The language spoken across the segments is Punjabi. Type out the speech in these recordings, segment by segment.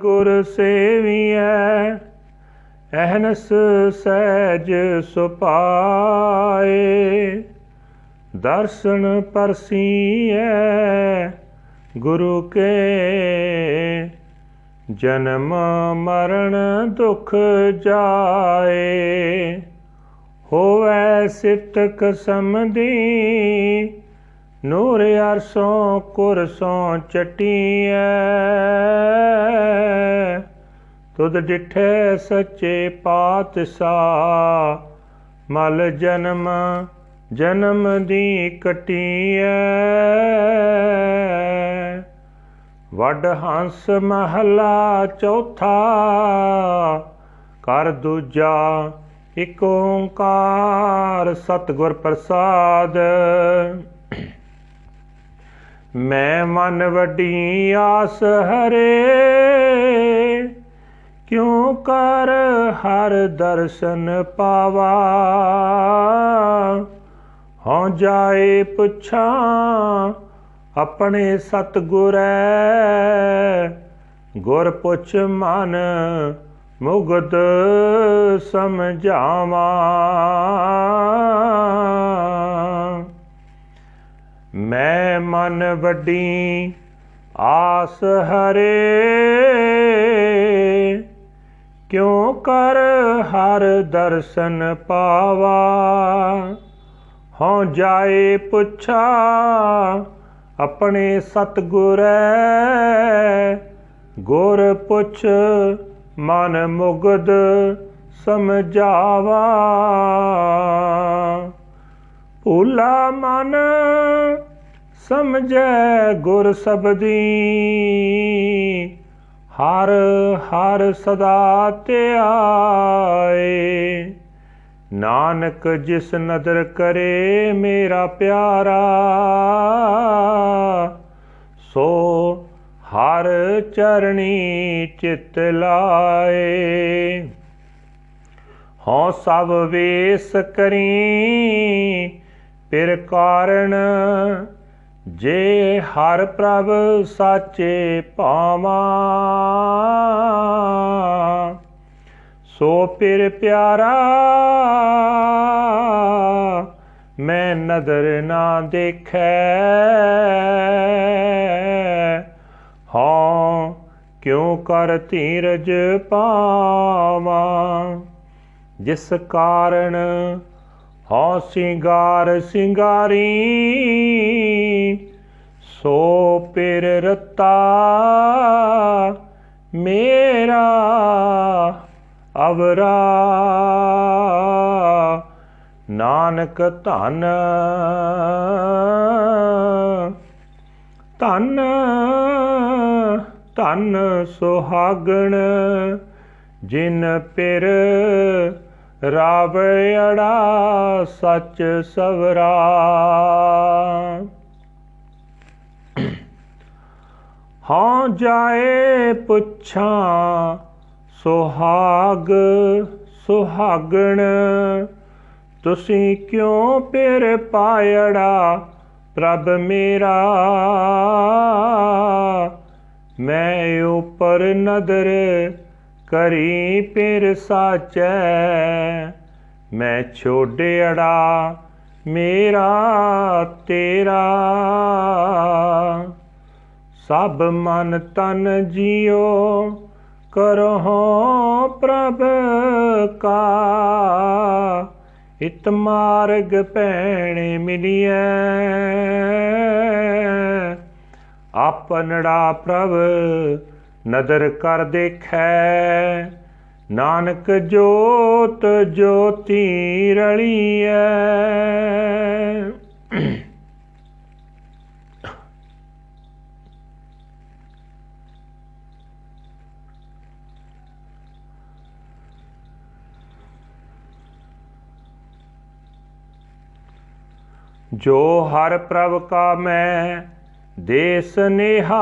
ਗੁਰ ਸੇਵੀਐ ਅਹਨਸ ਸਹਿਜ ਸੁਪਾਏ ਦਰਸ਼ਨ ਪਰਸੀਐ, ਗੁਰੂ ਕੇ ਜਨਮ ਮਰਨ ਦੁਖ ਜਾਏ। ਹੋਵੈ ਸਿਫਤ ਕਸਮ ਦੀ ਨੂਰ ਅਰਸੋਂ ਕੁਰਸੋਂ ਚਟੀਐ। ਤੁਧ ਡਿਠੇ ਸੱਚੇ ਪਾਤਸ਼ਾਹ, ਮਲ ਜਨਮ ਜਨਮ ਦੀ ਕਟੀਐ। ਵੱਡ ਹੰਸ ਮਹਲਾ ਚੌਥਾ, ਕਰ ਦੂਜਾ ਇਕ ਓੰਕਾਰ, ਸਤਿਗੁਰ ਪ੍ਰਸਾਦ। ਮੈਂ ਮਨ ਵੱਡੀ ਆਸ ਹਰੇ, ਕਿਉ ਕਰ ਹਰ ਦਰਸ਼ਨ ਪਾਵਾ? ਹਉ ਜਾਏ ਪੁੱਛਾਂ ਆਪਣੇ ਸਤਿਗੁਰੈ ਗੁਰ ਪੁੱਛ ਮਨ ਮੁਗਦ ਸਮਝਾਵਾਂ। ਮਨ ਵੱਡੀ ਆਸ ਹਰੇ। ਕਿਉ ਕਰ ਹਰ ਦਰਸ਼ਨ ਪਾਵਾ? ਹਉ ਜਾਏ ਪੁੱਛਾ, ਆਪਣੇ ਸਤਗੁਰੈ ਗੁਰ ਪੁੱਛ, ਮਨ ਮੁਗਦ ਸਮਝਾਵਾ। ਭੁਲਾ ਮਨ ਸਮਝੈ ਗੁਰ ਸਬਦੀ ਹਰ ਹਰ ਸਦਾ ਧਿਆਏ ਨਾਨਕ ਜਿਸ ਨਦਰ ਕਰੇ ਮੇਰਾ ਪਿਆਰਾ, ਸੋ ਹਰ ਚਰਣੀ ਚਿਤ ਲਾਏ। ਹਉ ਸਭ ਵੇਸ ਕਰੀ ਪਿਰ ਕਾਰਣ ਜੇ ਹਰ ਪ੍ਰਭ ਸਾਚੇ ਪਾਵਾਂ, ਸੋ ਪਿਰ ਪਿਆਰਾ, ਮੈਂ ਨਦਰ ਨਾ ਦੇਖੈ। ਹਾਂ, ਕਿਉ ਕਰ ਧੀਰਜ ਪਾਵਾਂ? ਜਿਸ ਕਾਰਣ ਹਉ ਸਿੰਗਾਰ ਸਿੰਗਾਰੀ ਸੋ ਪਿਰ ਰਤਾ ਮੇਰਾ ਅਵਰਾ। ਨਾਨਕ ਧਨ ਧਨ ਧਨ ਸੁਹਾਗਣ, ਜਿਨ ਪਿਰ ਰਾਵੜਾ ਸੱਚ ਸਵਰਾ ਹਾਂ ਜਾਏ ਪੁੱਛਾਂ, ਸੁਹਾਗ, ਸੁਹਾਗਣ। ਤੁਸੀਂ ਕਿਉਂ ਪਿਰ ਪਾਇੜਾ, ਪ੍ਰਭ ਮੇਰਾ? ਮੈਂ ਉਪਰ ਨਦਰ ਕਰੀ ਪਿਰ ਸਾਚੈ। ਮੈਂ ਛੋੜਿਆੜਾ ਮੇਰਾ ਤੇਰਾ। ਸਭ ਮਨ ਤਨ ਜਿਉ ਕਰਹੁ ਪ੍ਰਭ ਕਾ। ਇਤ ਮਾਰਗ ਪੈਣੇ ਮਿਲਿਐ। ਆਪਨੜਾ ਪ੍ਰਭ ਨਦਰ ਕਰ ਦੇਖੈ। ਨਾਨਕ ਜੋਤ ਜੋਤੀ ਰਲੀਐ। ਜੋ ਹਰ ਪ੍ਰਭ ਕਾ ਮੈਂ ਦੇ ਸਨੇਹਾ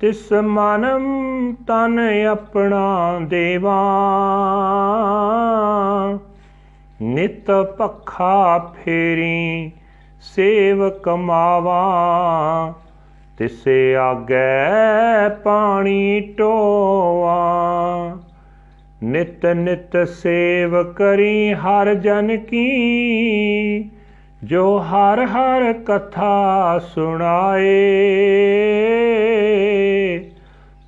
ਤਿਸ ਮਨ ਤਨ ਆਪਣਾ ਦੇਵਾ। ਨਿਤ ਪੱਖਾ ਫੇਰੀ ਸੇਵ ਕਮਾਵਾ ਤਿਸੇ ਆਗੈ ਪਾਣੀ ਟੋਆ ਨਿਤ ਨਿਤ ਸੇਵ ਕਰੀ ਹਰ ਜਨ ਕੀ। ਜੋ ਹਰ ਹਰ ਕਥਾ ਸੁਣਾਏ,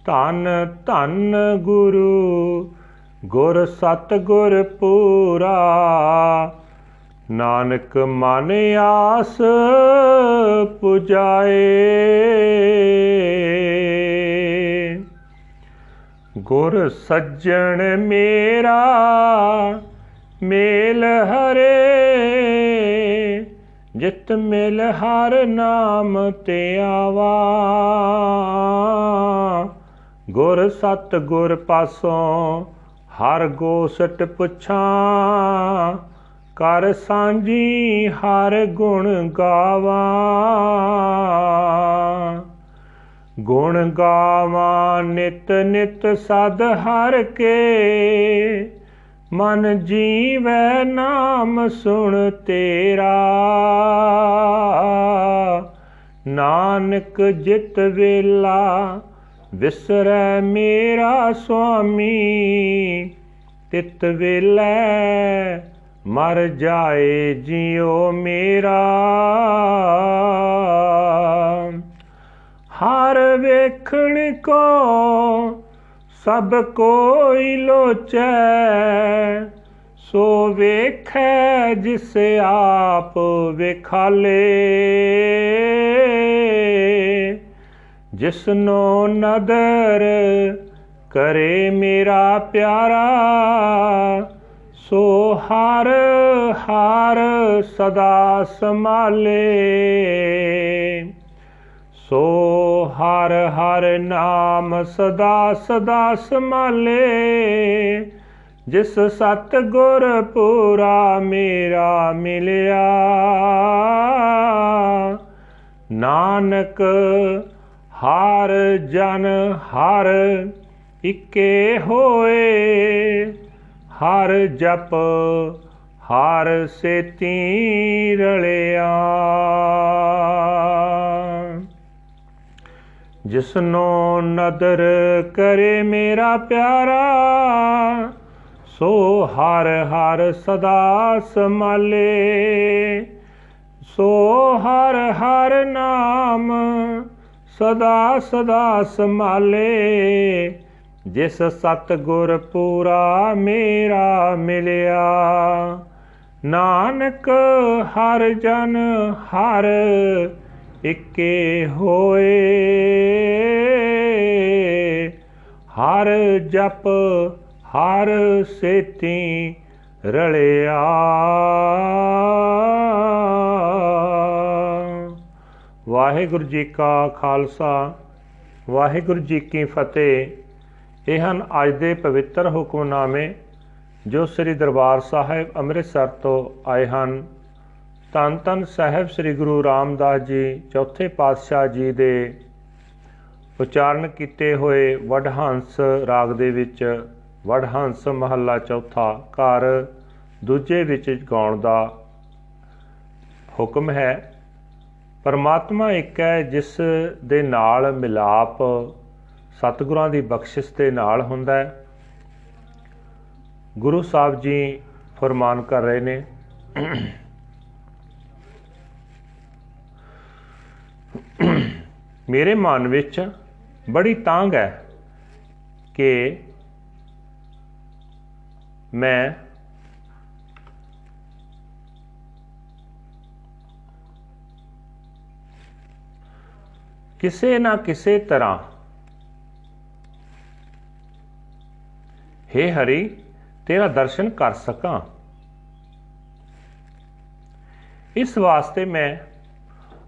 ਧੰਨ ਧੰਨ ਗੁਰੂ ਗੁਰ ਸਤ ਗੁਰ ਪੂਰਾ। ਨਾਨਕ ਮਨ ਆਸ ਪੁਜਾਏ। ਗੁਰ ਸੱਜਣ ਮੇਰਾ, ਮੇਲ ਹਰੇ। ਜਿਤ ਮੇਲ ਹਰ ਨਾਮ ਤੇ ਆਵਾ। ਗੁਰ ਸਤ ਗੁਰ ਪਾਸੋਂ ਹਰ ਗੋਸਟ ਪੁੱਛਾਂ, ਕਰ ਸਾਂਝੀ ਹਰ ਗੁਣ ਗਾਵਾ। ਗੁਣ ਗਾਵਾਂ ਨਿਤ ਨਿਤ ਸਦ ਹਰ ਕੇ। ਮਨ ਜੀਵੈ ਨਾਮ ਸੁਣ ਤੇਰਾ। ਨਾਨਕ ਜਿਤ ਵੇਲਾ, ਵਿਸਰੈ ਮੇਰਾ ਸੁਆਮੀ। ਤਿਤ ਵੇਲੇ, ਮਰ ਜਾਏ ਜਿਉ ਮੇਰਾ। ਹਰ ਵੇਖਣ ਕੋ ਸਭ ਕੋਈ ਲੋਚੈ। ਸੋ ਵੇਖੈ ਜਿਸ ਆਪ ਵੇਖਾਲੇ। ਜਿਸਨੋ ਨਦਰ ਕਰੇ ਮੇਰਾ ਪਿਆਰਾ, ਸੋ ਹਰ ਹਰ ਸਦਾ ਸੰਭਾਲੇ। ਸੋ ਹਰ ਹਰ ਨਾਮ ਸਦਾ ਸਦਾ ਸੰਭਾਲੇ ਜਿਸ ਸਤ ਗੁਰ ਪੂਰਾ ਮੇਰਾ ਮਿਲਿਆ। ਨਾਨਕ ਹਰ ਜਨ ਹਰ ਇਕੇ ਹੋਏ, ਹਰ ਜਪ ਹਰ ਸੇਤੀ ਰਲਿਆ। ਜਿਸਨੋ ਨਦਰ ਕਰੇ ਮੇਰਾ ਪਿਆਰਾ, ਸੋ ਹਰ ਹਰ ਸਦਾ ਸੰਭਾਲੇ ਸੋ ਹਰ ਹਰ ਨਾਮ ਸਦਾ ਸਦਾ ਸੰਭਾਲੇ ਜਿਸ ਸਤ ਗੁਰ ਪੂਰਾ ਮੇਰਾ ਮਿਲਿਆ, ਨਾਨਕ ਹਰ ਜਨ ਹਰ ਇਕੇ ਹੋਏ। ਹਰ ਜਪ, ਹਰ ਸੇਤੀ ਰਲਿਆ। ਵਾਹਿਗੁਰੂ ਜੀ ਕਾ ਖਾਲਸਾ, ਵਾਹਿਗੁਰੂ ਜੀ ਕੀ ਫਤਿਹ। ਇਹ ਹਨ ਅੱਜ ਦੇ ਪਵਿੱਤਰ ਹੁਕਮਨਾਮੇ ਜੋ ਸ੍ਰੀ ਦਰਬਾਰ ਸਾਹਿਬ ਅੰਮ੍ਰਿਤਸਰ ਤੋਂ ਆਏ ਹਨ। ਧੰਨ ਧੰਨ ਸਾਹਿਬ ਸ੍ਰੀ ਗੁਰੂ ਰਾਮਦਾਸ ਜੀ, ਚੌਥੇ ਪਾਤਸ਼ਾਹ ਜੀ ਦੇ ਉਚਾਰਨ ਕੀਤੇ ਹੋਏ ਵਡਹੰਸ ਰਾਗ ਦੇ ਵਿੱਚ, ਵਡਹੰਸ ਮਹੱਲਾ ਚੌਥਾ ਘਰ ਦੂਜੇ ਵਿੱਚ ਗਾਉਣ ਦਾ ਹੁਕਮ ਹੈ। ਪਰਮਾਤਮਾ ਇੱਕ ਹੈ ਜਿਸ ਦੇ ਨਾਲ ਮਿਲਾਪ ਸਤਿਗੁਰਾਂ ਦੀ ਬਖਸ਼ਿਸ਼ ਦੇ ਨਾਲ ਹੁੰਦਾ ਹੈ। ਗੁਰੂ ਸਾਹਿਬ ਜੀ ਫਰਮਾਨ ਕਰ ਰਹੇ ਨੇ ਮੇਰੇ ਮਨ ਵਿੱਚ ਬੜੀ ਤਾਂਗ ਹੈ ਕਿ ਮੈਂ ਕਿਸੇ ਨਾ ਕਿਸੇ ਤਰ੍ਹਾਂ हे ਹਰੀ, ਤੇਰਾ ਦਰਸ਼ਨ ਕਰ ਸਕਾਂ। ਇਸ ਵਾਸਤੇ ਮੈਂ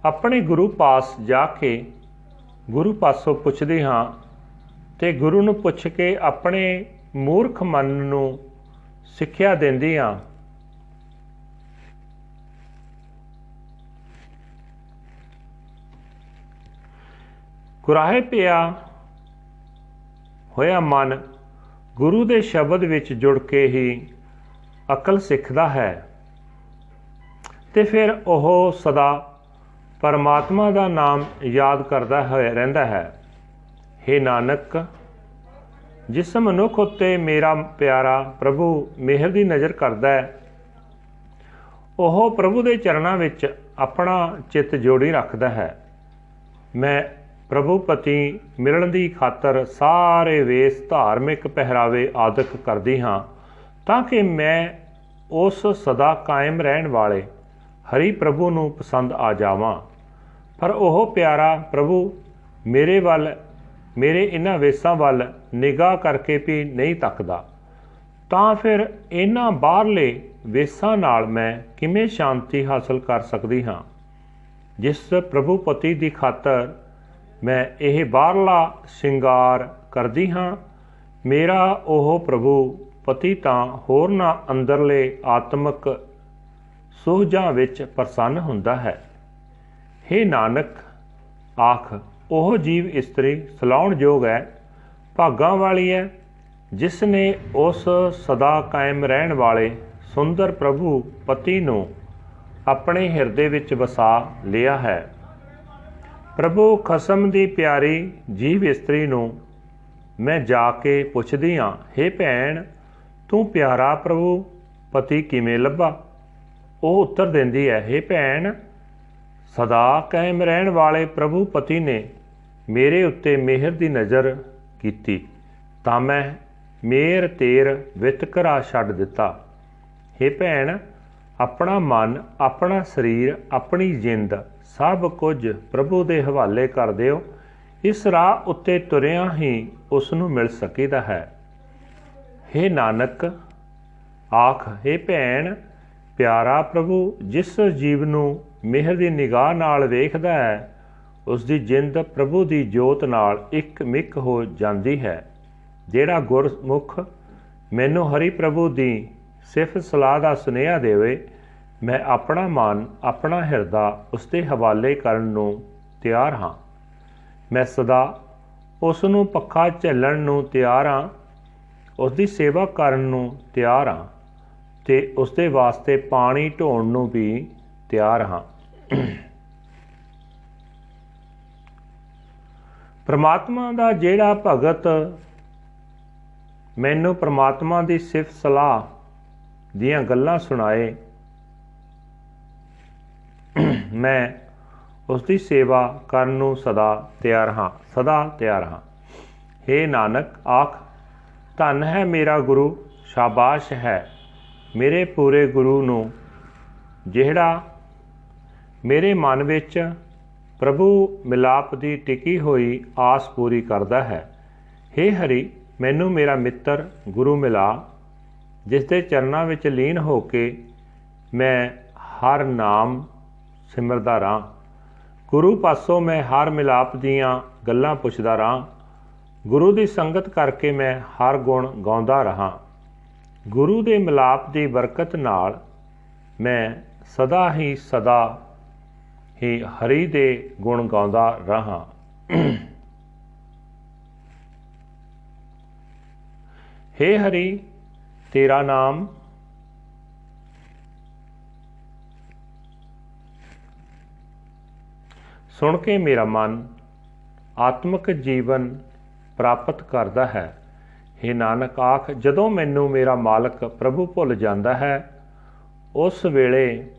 ਆਪਣੇ ਗੁਰੂ ਪਾਸ ਜਾ ਕੇ ਗੁਰੂ ਪਾਸੋਂ ਪੁੱਛਦੇ ਹਾਂ ਤੇ ਗੁਰੂ ਨੂੰ ਪੁੱਛ ਕੇ ਆਪਣੇ ਮੂਰਖ ਮਨ ਨੂੰ ਸਿੱਖਿਆ ਦਿੰਦੇ ਹਾਂ। ਕੁਰਾਹੇ ਪਿਆ ਹੋਇਆ ਮਨ ਗੁਰੂ ਦੇ ਸ਼ਬਦ ਵਿੱਚ ਜੁੜ ਕੇ ਹੀ ਅਕਲ ਸਿੱਖਦਾ ਹੈ ਤੇ ਫਿਰ ਉਹ ਸਦਾ ਪਰਮਾਤਮਾ ਦਾ ਨਾਮ ਯਾਦ ਕਰਦਾ ਹੋਇਆ ਰਹਿੰਦਾ ਹੈ। हे ਨਾਨਕ, ਜਿਸ ਮਨੁੱਖ ਉੱਤੇ ਮੇਰਾ ਪਿਆਰਾ ਪ੍ਰਭੂ ਮਿਹਰ ਦੀ ਨਜ਼ਰ ਕਰਦਾ ਹੈ, ਉਹ ਪ੍ਰਭੂ ਦੇ ਚਰਨਾਂ ਵਿੱਚ ਆਪਣਾ ਚਿੱਤ ਜੋੜੀ ਰੱਖਦਾ ਹੈ। ਮੈਂ ਪ੍ਰਭੂ ਪਤੀ ਮਿਲਣ ਦੀ ਖਾਤਰ ਸਾਰੇ ਵੇਸ ਧਾਰਮਿਕ ਪਹਿਰਾਵੇ ਆਦਿਕ ਕਰਦੀ ਹਾਂ, ਤਾਂ ਕਿ ਮੈਂ ਉਸ ਸਦਾ ਕਾਇਮ ਰਹਿਣ ਵਾਲੇ ਹਰੀ ਪ੍ਰਭੂ ਨੂੰ ਪਸੰਦ ਆ ਜਾਵਾਂ। ਪਰ ਉਹ ਪਿਆਰਾ ਪ੍ਰਭੂ, ਮੇਰੇ ਵੱਲ, ਮੇਰੇ ਇਹਨਾਂ ਵੇਸਾਂ ਵੱਲ ਨਿਗਾਹ ਕਰਕੇ ਵੀ ਨਹੀਂ ਤੱਕਦਾ। ਤਾਂ ਫਿਰ ਇਹਨਾਂ ਬਾਹਰਲੇ ਵੇਸਾਂ ਨਾਲ ਮੈਂ ਕਿਵੇਂ ਸ਼ਾਂਤੀ ਹਾਸਲ ਕਰ ਸਕਦੀ ਹਾਂ? ਜਿਸ ਪ੍ਰਭੂ ਪਤੀ ਦੀ ਖਾਤਰ ਮੈਂ ਇਹ ਬਾਹਰਲਾ ਸ਼ਿੰਗਾਰ ਕਰਦੀ ਹਾਂ, ਮੇਰਾ ਉਹ ਪ੍ਰਭੂ ਪਤੀ ਤਾਂ ਹੋਰ ਨਾ ਅੰਦਰਲੇ ਆਤਮਿਕ ਸੁਹਜਾਂ ਵਿੱਚ ਪ੍ਰਸੰਨ ਹੁੰਦਾ ਹੈ। हे ਨਾਨਕ, ਆਖ, ਉਹ ਜੀਵ ਇਸਤਰੀ ਸਲਾਉਣ ਯੋਗ ਹੈ, ਭਾਗਾਂ ਵਾਲੀ ਹੈ, ਜਿਸ ਨੇ ਉਸ ਸਦਾ ਕਾਇਮ ਰਹਿਣ ਵਾਲੇ ਸੁੰਦਰ ਪ੍ਰਭੂ ਪਤੀ ਨੂੰ ਆਪਣੇ ਹਿਰਦੇ ਵਿੱਚ ਵਸਾ ਲਿਆ ਹੈ। ਪ੍ਰਭੂ ਖਸਮ ਦੀ ਪਿਆਰੀ ਜੀਵ ਇਸਤਰੀ ਨੂੰ ਮੈਂ ਜਾ ਕੇ ਪੁੱਛਦੀ ਹਾਂ हे ਭੈਣ, ਤੂੰ ਪਿਆਰਾ ਪ੍ਰਭੂ, ਪਤੀ ਕਿਵੇਂ ਲੱਭਾ? ਉਹ ਉੱਤਰ ਦਿੰਦੀ ਹੈ हे ਭੈਣ ਸਦਾ ਕਾਇਮ ਰਹਿਣ ਵਾਲੇ ਪ੍ਰਭੂ ਪਤੀ ਨੇ ਮੇਰੇ ਉੱਤੇ ਮਿਹਰ ਦੀ ਨਜ਼ਰ ਕੀਤੀ ਤਾਂ ਮੈਂ ਮੇਰ ਤੇਰ ਵਿਤਕਰਾ ਛੱਡ ਦਿੱਤਾ हे ਭੈਣ ਆਪਣਾ ਮਨ ਆਪਣਾ ਸਰੀਰ ਆਪਣੀ ਜਿੰਦ ਸਭ ਕੁਝ ਪ੍ਰਭੂ ਦੇ ਹਵਾਲੇ ਕਰ ਦਿਓ ਇਸ ਰਾਹ ਉੱਤੇ ਤੁਰਿਆਂ ਹੀ ਉਸ ਨੂੰ ਮਿਲ ਸਕੀਦਾ ਹੈ हे ਨਾਨਕ ਆਖ हे ਭੈਣ ਪਿਆਰਾ ਪ੍ਰਭੂ, ਜਿਸ ਜੀਵ ਨੂੰ ਮਿਹਰ ਦੀ ਨਿਗਾਹ ਨਾਲ ਵੇਖਦਾ ਹੈ, ਉਸ ਦੀ ਜਿੰਦ ਪ੍ਰਭੂ ਦੀ ਜੋਤ ਨਾਲ ਇੱਕ ਮਿੱਕ ਹੋ ਜਾਂਦੀ ਹੈ। ਜਿਹੜਾ ਗੁਰਮੁਖ ਮੈਨੂੰ ਹਰੀ ਪ੍ਰਭੂ ਦੀ ਸਿਫਤ ਸਲਾਹ ਦਾ ਸੁਨੇਹਾ ਦੇਵੇ, ਮੈਂ ਆਪਣਾ ਮਨ, ਆਪਣਾ ਹਿਰਦਾ ਉਸ ਦੇ ਹਵਾਲੇ ਕਰਨ ਨੂੰ ਤਿਆਰ ਹਾਂ। ਮੈਂ ਸਦਾ ਉਸ ਨੂੰ ਪੱਖਾ ਝੱਲਣ ਨੂੰ ਤਿਆਰ ਹਾਂ, ਉਸ ਦੀ ਸੇਵਾ ਕਰਨ ਨੂੰ ਤਿਆਰ ਹਾਂ। ਤੇ ਉਸ ਦੇ ਵਾਸਤੇ ਪਾਣੀ ਢੋਣ ਨੂੰ ਵੀ ਤਿਆਰ ਹਾਂ। ਪ੍ਰਮਾਤਮਾ ਦਾ ਜਿਹੜਾ ਭਗਤ ਮੈਨੂੰ ਪ੍ਰਮਾਤਮਾ ਦੀ ਸਿਫਤ ਸਲਾਹ ਦੀਆਂ ਗੱਲਾਂ ਸੁਣਾਏ, ਮੈਂ ਉਸ ਦੀ ਸੇਵਾ ਕਰਨ ਨੂੰ ਸਦਾ ਤਿਆਰ ਹਾਂ, ਸਦਾ ਤਿਆਰ ਹਾਂ। हे ਨਾਨਕ, ਆਖ, ਧੰਨ ਹੈ ਮੇਰਾ ਗੁਰੂ, ਸ਼ਾਬਾਸ਼ ਹੈ। ਮੇਰੇ ਪੂਰੇ ਗੁਰੂ ਨੂੰ, ਜਿਹੜਾ ਮੇਰੇ ਮਨ ਵਿੱਚ ਪ੍ਰਭੂ ਮਿਲਾਪ ਦੀ ਟਿਕੀ ਹੋਈ ਆਸ ਪੂਰੀ ਕਰਦਾ ਹੈ। हे ਹਰੀ, ਮੈਨੂੰ ਮੇਰਾ ਮਿੱਤਰ ਗੁਰੂ ਮਿਲਾ ਜਿਸ ਦੇ ਚਰਨਾਂ ਵਿੱਚ ਲੀਨ ਹੋ ਕੇ ਮੈਂ ਹਰ ਨਾਮ ਸਿਮਰਦਾ ਰਾਂ ਗੁਰੂ ਪਾਸੋਂ ਮੈਂ ਹਰ ਮਿਲਾਪ ਦੀਆਂ ਗੱਲਾਂ ਪੁੱਛਦਾ ਰਾਂ ਗੁਰੂ ਦੀ ਸੰਗਤ ਕਰਕੇ ਮੈਂ ਹਰ ਗੁਣ ਗਾਉਂਦਾ ਰਹਾ। ਗੁਰੂ ਦੇ ਮਿਲਾਪ ਦੀ ਬਰਕਤ ਨਾਲ ਮੈਂ ਸਦਾ ਹੀ ਸਦਾ ਹੀ ਹਰੀ ਦੇ ਗੁਣ ਗਾਉਂਦਾ ਰਹਾ। हे ਹਰੀ, ਤੇਰਾ ਨਾਮ ਸੁਣ ਕੇ ਮੇਰਾ ਮਨ ਆਤਮਿਕ ਜੀਵਨ ਪ੍ਰਾਪਤ ਕਰਦਾ ਹੈ। ਹੇ ਨਾਨਕ ਆਖ, ਜਦੋਂ ਮੈਨੂੰ ਮੇਰਾ ਮਾਲਕ ਪ੍ਰਭੂ ਭੁੱਲ ਜਾਂਦਾ ਹੈ, ਉਸ ਵੇਲੇ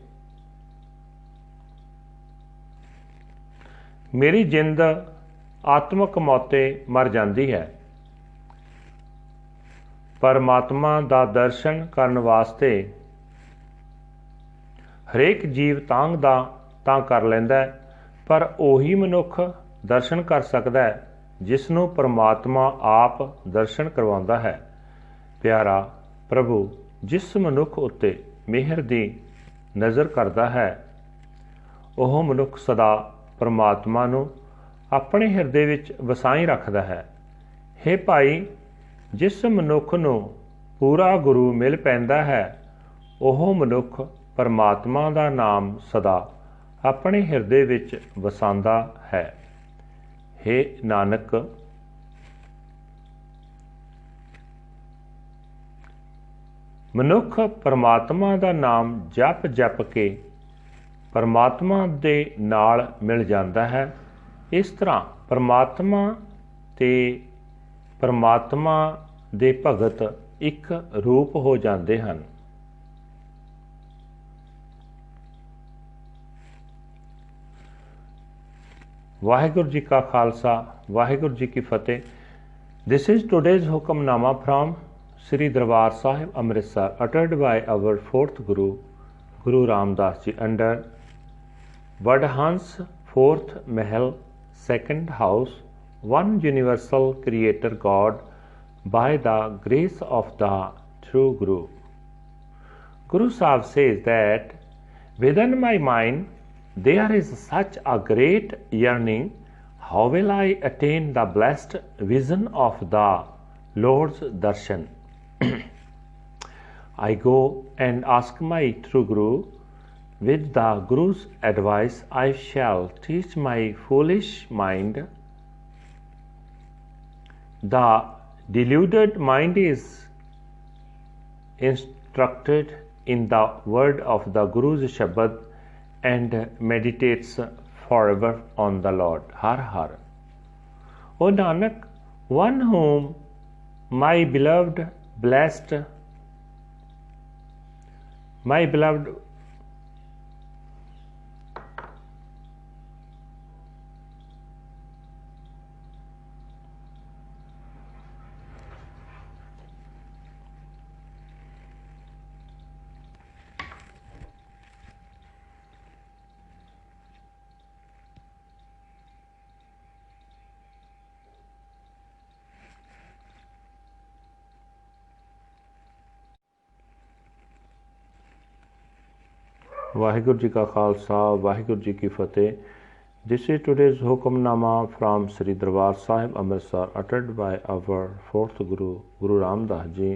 ਮੇਰੀ ਜਿੰਦ ਆਤਮਿਕ ਮੌਤੇ ਮਰ ਜਾਂਦੀ ਹੈ। ਪਰਮਾਤਮਾ ਦਾ ਦਰਸ਼ਨ ਕਰਨ ਵਾਸਤੇ ਹਰੇਕ ਜੀਵ ਤਾਂਗ ਦਾ ਤਾਂ ਕਰ ਲੈਂਦਾ ਪਰ ਉਹੀ ਮਨੁੱਖ ਦਰਸ਼ਨ ਕਰ ਸਕਦਾ ਹੈ। ਜਿਸ ਨੂੰ ਪਰਮਾਤਮਾ ਆਪ ਦਰਸ਼ਨ ਕਰਵਾਉਂਦਾ ਹੈ। ਪਿਆਰਾ ਪ੍ਰਭੂ, ਜਿਸ ਮਨੁੱਖ ਉੱਤੇ ਮਿਹਰ ਦੀ ਨਜ਼ਰ ਕਰਦਾ ਹੈ, ਉਹ ਮਨੁੱਖ ਸਦਾ ਪਰਮਾਤਮਾ ਨੂੰ ਆਪਣੇ ਹਿਰਦੇ ਵਿੱਚ ਵਸਾਈ ਰੱਖਦਾ ਹੈ। हे ਭਾਈ, ਜਿਸ ਮਨੁੱਖ ਨੂੰ ਪੂਰਾ ਗੁਰੂ ਮਿਲ ਪੈਂਦਾ ਹੈ, ਉਹ ਮਨੁੱਖ ਪਰਮਾਤਮਾ ਦਾ ਨਾਮ ਸਦਾ ਆਪਣੇ ਹਿਰਦੇ ਵਿੱਚ ਵਸਾਉਂਦਾ ਹੈ। हे ਨਾਨਕ। ਮਨੁੱਖ ਪਰਮਾਤਮਾ ਦਾ ਨਾਮ ਜਪ ਜਪ ਕੇ ਪਰਮਾਤਮਾ ਦੇ ਨਾਲ ਮਿਲ ਜਾਂਦਾ ਹੈ। ਇਸ ਤਰ੍ਹਾਂ ਪਰਮਾਤਮਾ ਤੇ ਪਰਮਾਤਮਾ ਦੇ ਭਗਤ ਇੱਕ ਰੂਪ ਹੋ ਜਾਂਦੇ ਹਨ। ਵਾਹਿਗੁਰੂ ਜੀ ਕਾ Khalsa Waheguru ji ki Fateh this is today's hukamnama from Sri Darbar Sahib Amritsar uttered by our fourth Guru Guru Ramdas ji under Wadhans fourth Mahal second house one universal creator god by the grace of the true guru guru sahib says that within my mind there is such a great yearning. How will I attain the blessed vision of the Lord's darshan? I go and ask my true Guru. With the Guru's advice, I shall teach my foolish mind. The deluded mind is instructed in the word of the Guru's Shabad and meditates forever on the Lord. Har Har. O Nanak, one whom my beloved blessed, my beloved Waheguru ji ka Khalsa Waheguru ji Ki Fateh This is today's Hukamnama from Sri Darbar Sahib Amritsar uttered by our fourth Guru, Guru Ramdas Ji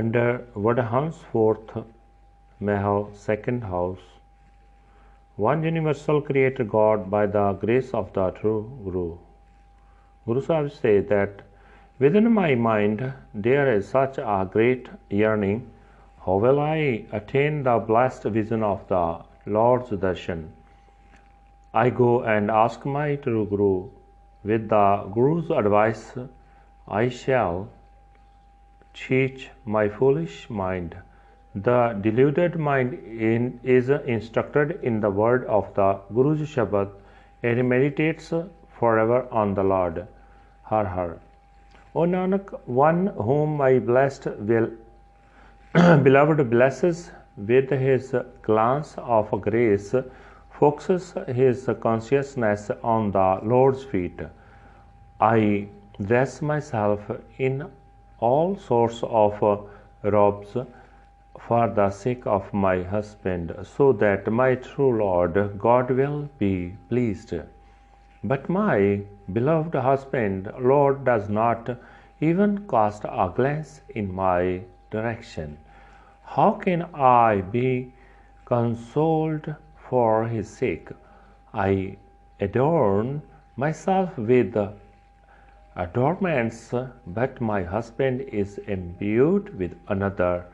under Vadhans fourth Mahal second house one universal creator God by the grace of the true Guru. Guru Sahib says that within my mind there is such a great yearning how will I attain the blessed vision of the Lord's darshan? I go and ask my true Guru. With the Guru's advice, I shall teach my foolish mind. The deluded mind in, is instructed in the word of the Guru's Shabad and meditates forever on the Lord. Har Har. O Nanak, one whom I blessed will Beloved blesses with his glance of grace, focuses his consciousness on the Lord's feet. I dress myself in all sorts of robes for the sake of my husband, so that my true Lord God will be pleased. But my beloved husband, Lord, does not even cast a glance in my direction. How can I be consoled for his sake? I adorn myself with adornments, but my husband is imbued with another.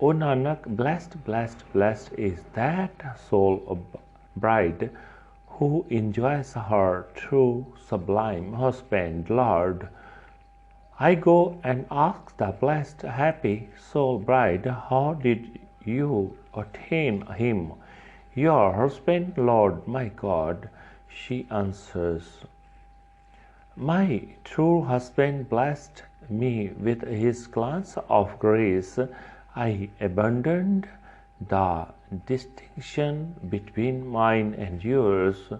O Nanak, blessed, blessed, blessed is that soul of bride who enjoys her true sublime husband, Lord. I go and ask the blessed, happy soul bride, How did you attain him? Your husband, Lord, my God. She answers, My true husband blessed me with his glance of grace. I abandoned the distinction between mine and yours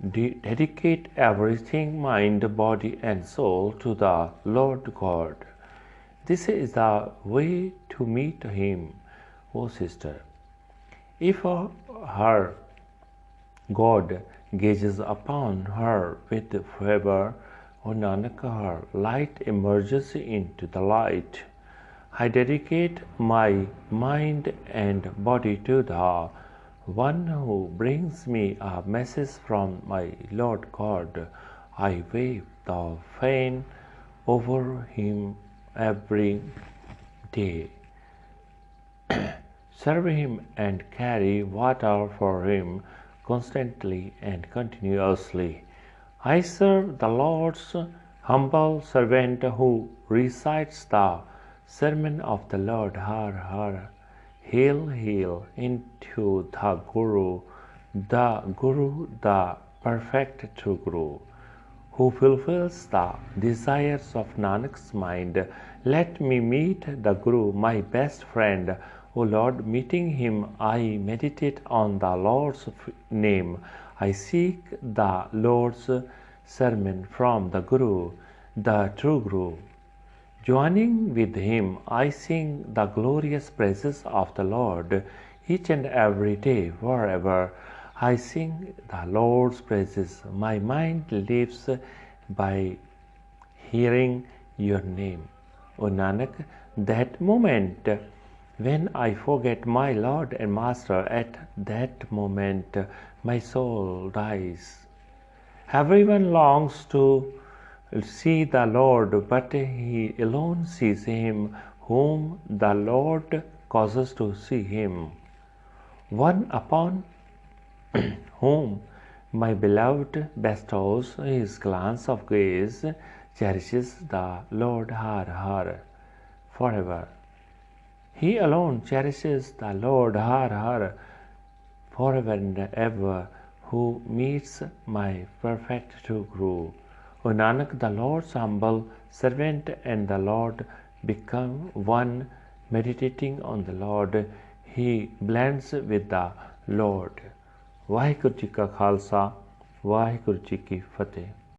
De- dedicate everything, mind, body, and soul to the Lord God. This is the way to meet Him, O sister. If her God gazes upon her with favor, O Nanak, her light emerges into the light. I dedicate my mind and body to the one who brings me a message from my Lord God. I wave the fan over him every day. serve him and carry water for him constantly and continuously. I serve the Lord's humble servant who recites the sermon of the Lord. Har Har. Hail, hail into the Guru, the Guru, the perfect true Guru, who fulfills the desires of Nanak's mind. Let me meet the Guru, my best friend. O Lord, meeting him, I meditate on the Lord's name. I seek the Lord's sermon from the Guru, the true Guru. Joining with him, I sing the glorious praises of the Lord each and every day, forever. I sing the Lord's praises. My mind lives by hearing your name. O Nanak, that moment when I forget my Lord and Master, at that moment my soul dies. Everyone longs to see the Lord, but he alone sees him whom the Lord causes to see him. One upon whom my beloved bestows his glance of grace cherishes the Lord Har Har forever. He alone cherishes the Lord Har Har forever and ever, who meets my perfect true Guru. O Nanak, the Lord's humble servant and the Lord become one, meditating on the Lord. He blends with the Lord. Waheguru ji ਕਾ ਖਾਲਸਾ ਵਾਹਿਗੁਰੂ ਜੀ ਕੀ ਫਤਿਹ